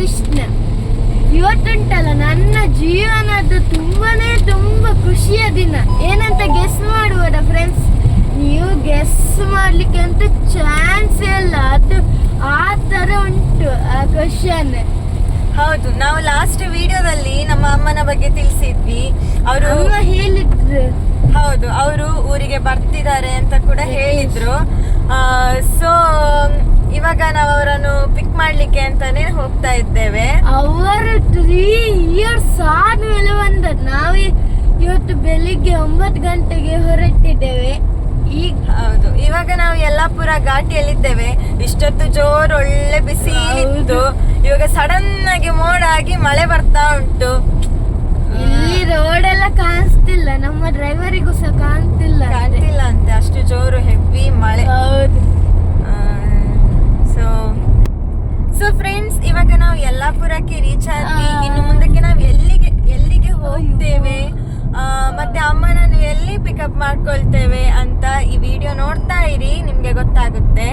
ಕೃಷ್ಣ. ಇವತ್ತುಂಟಲ್ಲ ನನ್ನ ಜೀವನದ ತುಂಬಾನೇ ತುಂಬಾ ಖುಷಿಯ ದಿನ. ಏನಂತ ಗೆಸ್ ಮಾಡುವಡ ಫ್ರೆಂಡ್ಸ್ ನೀವು ಗೆಸ್ ಮಾಡ್ಲಿಕ್ಕೆ ಅಂತ ಚಾನ್ಸ್ ಇಲ್ಲ. ಅದು ಆ ತರ ಉಂಟು ಆ ಕ್ವಶನ್ ಹೌದು ನಾವು ಲಾಸ್ಟ್ ವಿಡಿಯೋದಲ್ಲಿ ನಮ್ಮ ಅಮ್ಮನ ಬಗ್ಗೆ ತಿಳಿಸಿದ್ವಿ. ಅವರು ಹೇಳಿದ್ರು. ಹೌದು ಅವರು ಊರಿಗೆ ಬರ್ತಿದ್ದಾರೆ ಅಂತ ಕೂಡ ಹೇಳಿದ್ರು ಸೊ ಇವಾಗ ನಾವು ಅವರನ್ನು ಪಿಕ್ ಮಾಡ್ಲಿಕ್ಕೆ ಅಂತಾನೆ ಹೋಗ್ತಾ ಇದ್ದೇವೆ. ಅವರು ತ್ರೀ ಇಯರ್ಸ್ ಆದ್ಮೇಲೆ ಬಂದದ್ದು ನಾವು ಇವತ್ತು ಬೆಳಿಗ್ಗೆ ಒಂಬತ್ತು ಗಂಟೆಗೆ ಹೊರಟಿದ್ದೇವೆ. ಈಗ ಹೌದು. ಇವಾಗ ನಾವು ಯಲ್ಲಾಪುರ ಘಾಟಿಯಲ್ಲಿದ್ದೇವೆ. ಇಷ್ಟೊತ್ತು ಜೋರು ಒಳ್ಳೆ ಬಿಸಿ ಇತ್ತು. ಇವಾಗ ಸಡನ್ ಆಗಿ ಮೋಡ ಆಗಿ ಮಳೆ ಬರ್ತಾ ಉಂಟು. ಇಲ್ಲಿ ರೋಡ್ ಎಲ್ಲ ಕಾಣಿಸ್ತಿಲ್ಲ. ನಮ್ಮ ಡ್ರೈವರಿಗೂ ಸಹ ಕಾಣ್ತಿಲ್ಲ ಕಾಣ್ತಿಲ್ಲ ಅಂತೆ. ಅಷ್ಟು ಜೋರು ಹೆವಿ ಮಳೆ. ಹೌದು ಸೊ ಸೊ ಫ್ರೆಂಡ್ಸ್ ಇವಾಗ ನಾವು ಯಲ್ಲಾಪುರಕ್ಕೆ ರೀಚ್ ಆದ್ವಿ. ಇನ್ನು ಮುಂದಕ್ಕೆ ನಾವು ಎಲ್ಲಿಗೆ ಎಲ್ಲಿಗೆ ಹೋಗ್ತೇವೆ? ಮತ್ತೆ ಅಮ್ಮನನ್ನು ಎಲ್ಲಿ ಪಿಕಪ್ ಮಾಡ್ಕೊಳ್ತೇವೆ ಅಂತ ಈ ವಿಡಿಯೋ ನೋಡ್ತಾ ಇರಿ. ನಿಮ್ಗೆ ಗೊತ್ತಾಗುತ್ತೆ.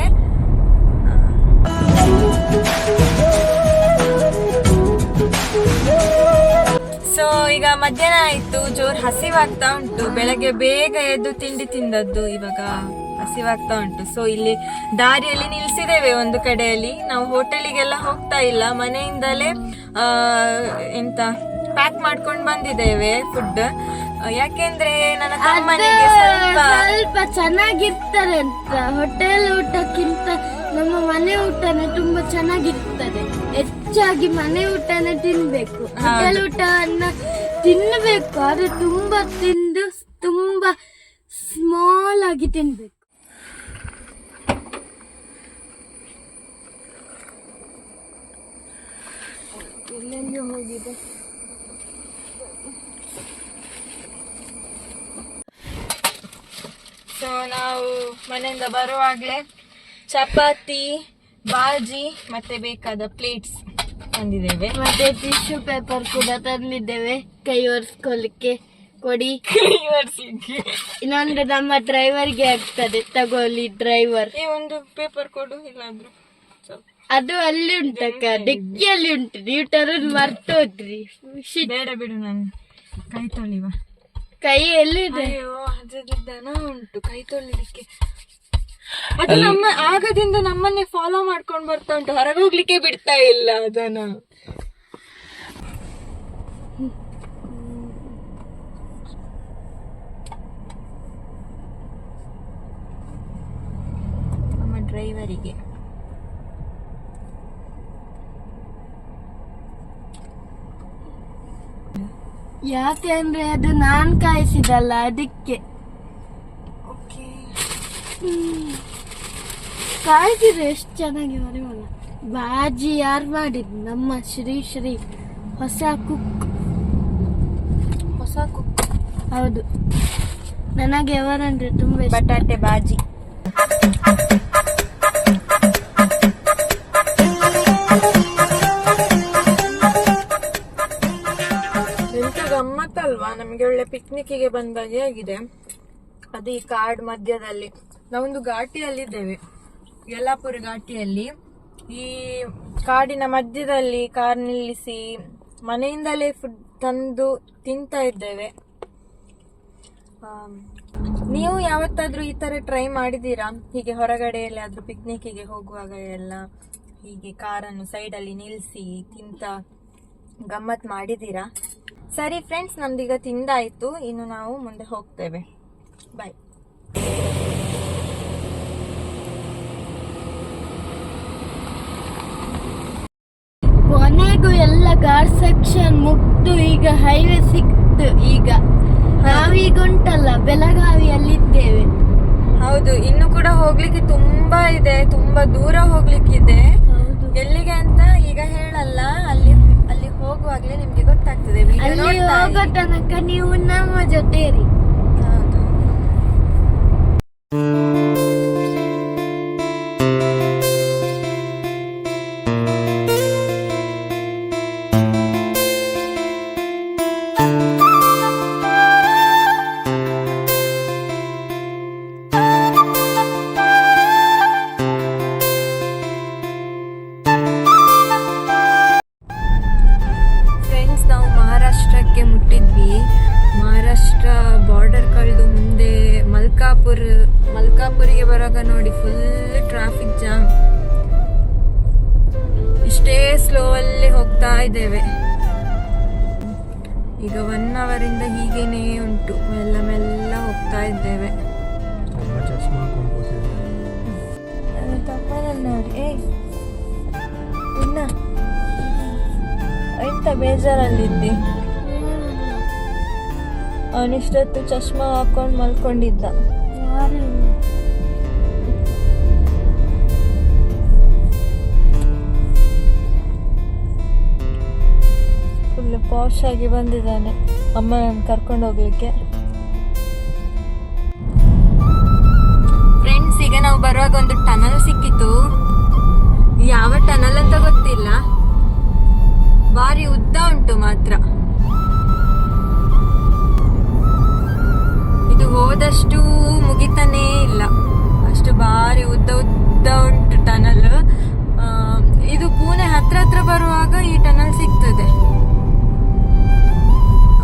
ಸೊ ಈಗ ಮಧ್ಯಾಹ್ನ ಆಯ್ತು. ಜೋರ್ ಹಸಿವಾಗ್ತಾ ಉಂಟು. ಬೆಳಗ್ಗೆ ಬೇಗ ಎದ್ದು ತಿಂಡಿ ತಿಂದದ್ದು ಇವಾಗ. ಹಸಿವಾಗ್ತಾ ಉಂಟು. ಸೊ ಇಲ್ಲಿ ದಾರಿಯಲ್ಲಿ ನಿಲ್ಸಿದ್ದೇವೆ ಒಂದು ಕಡೆಯಲ್ಲಿ. ನಾವು ಹೋಟೆಲಿಗೆಲ್ಲ ಹೋಗ್ತಾ ಇಲ್ಲ. ಮನೆಯಿಂದಲೇ ಎಂತ ಪ್ಯಾಕ್ ಮಾಡ್ಕೊಂಡು ಬಂದಿದ್ದೇವೆ ಫುಡ್ ಯಾಕೆಂದ್ರೆ ನನ್ನ ತಮ್ಮನಿಗೆ ಸ್ವಲ್ಪ ಸ್ವಲ್ಪ ಚೆನ್ನಾಗಿರ್ತಾರೆ ಅಂತ. ಹೋಟೆಲ್ ಊಟಕ್ಕಿಂತ ನಮ್ಮ ಮನೆ ಊಟನೆ ತುಂಬಾ ಚೆನ್ನಾಗಿರ್ತದೆ. ಹೆಚ್ಚಾಗಿ ಮನೆ ಊಟನೇ ತಿನ್ಬೇಕು. ಹೋಟೆಲ್ ಊಟವನ್ನ ತಿನ್ಬೇಕು. ಆದ್ರೆ ತುಂಬಾ ತಿಂದು ತುಂಬಾ ಸ್ಮಾಲ್ ಆಗಿ ತಿನ್ಬೇಕು. ಹೋಗಿದೆ ಸೊ ನಾವು ಮನೆಯಿಂದ ಬರುವಾಗಲೇ ಚಪಾತಿ ಬಾಜಿ ಮತ್ತೆ ಬೇಕಾದ ಪ್ಲೇಟ್ಸ್ ತಂದಿದ್ದೇವೆ. ಮತ್ತೆ ಟಿಶ್ಯೂ ಪೇಪರ್ ಕೂಡ ತಂದಿದ್ದೇವೆ. ಕೈ ಒರೆಸ್ಕೊಳ್ಳಿಕ್ಕೆ ಕೊಡಿ. ಇನ್ನೊಂದು ನಮ್ಮ ಡ್ರೈವರ್ಗೆ ಆಗ್ತದೆ. ತಗೊಳ್ಳಿ ಡ್ರೈವರ್ ಈ ಒಂದು ಪೇಪರ್ ಕೊಡು ಇಲ್ಲಾದ್ರು. ಅದು ಅಲ್ಲಿ ಉಂಟಕ್ಕ ಡಿಕ್ಕಿಯಲ್ಲಿ ಉಂಟು. ನೀವು ತರೋದು ಮರ್ತೋದ್ರಿ. ಬೇಡ ಬಿಡು ನಾನು. ಕೈ ತೊಳಿವ. ಕೈ ಎಲ್ಲಿದೆ? ಅದ್ರಲ್ಲಿ ದನ ಉಂಟು. ಕೈ ತೊಳಿಲಿಕ್ಕೆ. ಅದು ನಮ್ಮ ಆಗದಿಂದ ನಮ್ಮನ್ನೇ ಫಾಲೋ ಮಾಡ್ಕೊಂಡು ಬರ್ತಾ ಉಂಟು. ಹೊರಗೆ ಹೋಗ್ಲಿಕ್ಕೆ ಬಿಡ್ತಾ ಇಲ್ಲ ಅದನ್ನ. ನಮ್ಮ ಡ್ರೈವರಿಗೆ ಯಾಕೆ ಅಂದ್ರೆ ಅದು ನಾನ್ ಕಾಯಿಸಿದಲ್ಲ ಅದಕ್ಕೆ. ಕಾಯಿಸಿದ್ರೆ ಎಷ್ಟು ಚೆನ್ನಾಗಿ ಮರಿವಲ್ಲ ಬಾಜಿ ಯಾರು ಮಾಡಿದ್? ನಮ್ಮ ಶ್ರೀ ಶ್ರೀ ಹೊಸ ಕುಕ್. ಹೊಸ ಕುಕ್. ಹೌದು. ನನಗೆ ಅವರಂದ್ರೆ ತುಂಬಾ ಬಟಾಟೆ ಬಾಜಿ. ಗಮ್ಮತ್ತಲ್ವಾ ನಮಗೆ ಒಳ್ಳೆ ಪಿಕ್ನಿಕ್ಕಿಗೆ ಬಂದಾಗೆ ಆಗಿದೆ. ಅದು ಈ ಕಾಡ್ ಮಧ್ಯದಲ್ಲಿ. ನಾವೊಂದು ಘಾಟಿಯಲ್ಲಿದ್ದೇವೆ. ಯಲ್ಲಾಪುರ ಘಾಟಿಯಲ್ಲಿ. ಈ ಕಾಡಿನ ಮಧ್ಯದಲ್ಲಿ ಕಾರ್ ನಿಲ್ಲಿಸಿ ಮನೆಯಿಂದಲೇ ಫುಡ್ ತಂದು ತಿಂತಾ ಇದ್ದೇವೆ. ನೀವು ಯಾವತ್ತಾದ್ರೂ ಈ ತರ ಟ್ರೈ ಮಾಡಿದೀರಾ ಹೀಗೆ ಹೊರಗಡೆ ಎಲ್ಲಾದ್ರೂ ಪಿಕ್ನಿಕ್ಕಿಗೆ ಹೋಗುವಾಗ ಎಲ್ಲ ಹೀಗೆ ಕಾರನ್ನು ಸೈಡಲ್ಲಿ ನಿಲ್ಲಿಸಿ ತಿಂತ ಗಮ್ಮತ್ ಮಾಡಿದೀರಾ ಸರಿ ಫ್ರೆಂಡ್ಸ್ ನಮ್ದೀಗ ತಿಂದಾಯ್ತು. ಇನ್ನು ನಾವು ಮುಂದೆ ಹೋಗ್ತೇವೆ. ಬಾಯ್ ಕೊನೆಗೂ ಎಲ್ಲ ಕಾರ್ ಸೆಕ್ಷನ್ ಮುಗ್ದು ಈಗ ಹೈವೇ ಸಿಕ್ತು ಈಗ. ನಾವೀಗ ಉಂಟಲ್ಲ ಬೆಳಗಾವಿಯಲ್ಲಿದ್ದೇವೆ. ಹೌದು ಇನ್ನು ಕೂಡ ಹೋಗ್ಲಿಕ್ಕೆ ತುಂಬಾ ಇದೆ ತುಂಬಾ ದೂರ ಹೋಗ್ಲಿಕ್ಕಿದೆ. ಎಲ್ಲಿಗೆ ಅಂತ ಈಗ ಹೇಳಲ್ಲ ಅಲ್ಲಿ ಅಲ್ಲಿ ಹೋಗುವಾಗ್ಲೇ ನಿಮ್ಗೆ ಗೊತ್ತಾಗ್ತದೆ video ಅಲ್ಲಿ ನೋಡ್ತಾ ಹೋಗೋ ಇರಿ. ತನಕ ನೀವು ನಮ್ಮ ಜೊತೆ ಇರಿ ಮಲ್ಕಾಪುರ್ ಮಲ್ಕಾಪುರಿಗೆ ಬರಾಗ ನೋಡಿ ಫುಲ್ ಟ್ರಾಫಿಕ್ ಜಾಮ್ ಇಷ್ಟೇ ಸ್ಲೋ ಅಲ್ಲಿ ಹೋಗ್ತಾ ಇದ್ದೇವೆ. ಈಗ ಒನ್ ಇಂದ ಹೀಗೇನೇ ಉಂಟು. ಮೆಲ್ಲ ಮೆಲ್ಲ ಹೋಗ್ತಾ ಇದ್ದೇವೆ. ಎಂತ ಬೇಜಾರಲ್ಲಿದ್ದಿ. ಅವನಿಷ್ಟೊತ್ತು ಚಶ್ಮಾ ಹಾಕೊಂಡು ಮಲ್ಕೊಂಡಿದ್ದ. ಫುಲ್ ಪಾಶ್ ಆಗಿ ಬಂದಿದ್ದಾನೆ. ಅಮ್ಮನನ್ನು ಕರ್ಕೊಂಡು ಹೋಗ್ಲಿಕ್ಕೆ. ಫ್ರೆಂಡ್ಸ್ ಈಗ ನಾವು ಬರುವಾಗ ಒಂದು ಟನಲ್ ಸಿಕ್ಕಿತು ಯಾವ ಟನಲ್ ಅಂತ ಗೊತ್ತಿಲ್ಲ. ಭಾರಿ ಉದ್ದ ಉಂಟು ಮಾತ್ರ. ಇದು ಹೋದಷ್ಟು ಮುಗಿತಾನೇ ಇಲ್ಲ. ಅಷ್ಟು ಭಾರಿ ಉದ್ದ ಉದ್ದ ಉಂಟು ಟನಲ್ ಇದು ಪೂನೆ ಹತ್ರ ಹತ್ರ ಬರುವಾಗ ಈ ಟನಲ್ ಸಿಗ್ತದೆ.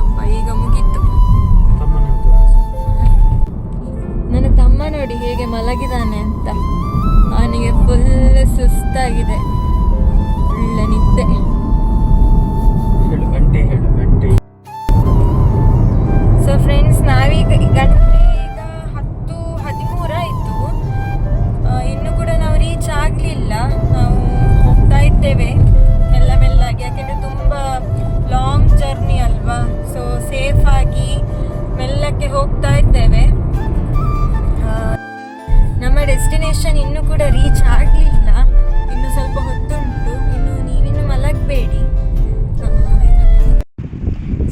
ಅಪ್ಪ ಈಗ ಮುಗೀತು. ನನ್ನ ತಮ್ಮ ನೋಡಿ ಹೇಗೆ ಮಲಗಿದಾನೆ ಅಂತ. ಅವನಿಗೆ ಫುಲ್ ಸುಸ್ತಾಗಿದೆ. ಒಳ್ಳೆ ನಿದ್ದೆ. ಸೊ ಫ್ರೆಂಡ್ಸ್ ನಾವೀಗ ಗಂಟೆ ಈಗ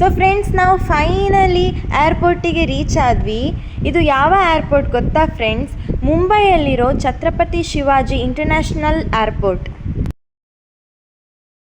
ಸೊ ಫ್ರೆಂಡ್ಸ್ ನಾವು ಫೈನಲಿ ಏರ್ಪೋರ್ಟಿಗೆ ರೀಚ್ ಆದ್ವಿ. ಇದು ಯಾವ ಏರ್ಪೋರ್ಟ್ ಗೊತ್ತಾ ಫ್ರೆಂಡ್ಸ್ ಮುಂಬೈಯಲ್ಲಿರೋ ಛತ್ರಪತಿ ಶಿವಾಜಿ ಇಂಟರ್ನ್ಯಾಷನಲ್ ಏರ್ಪೋರ್ಟ್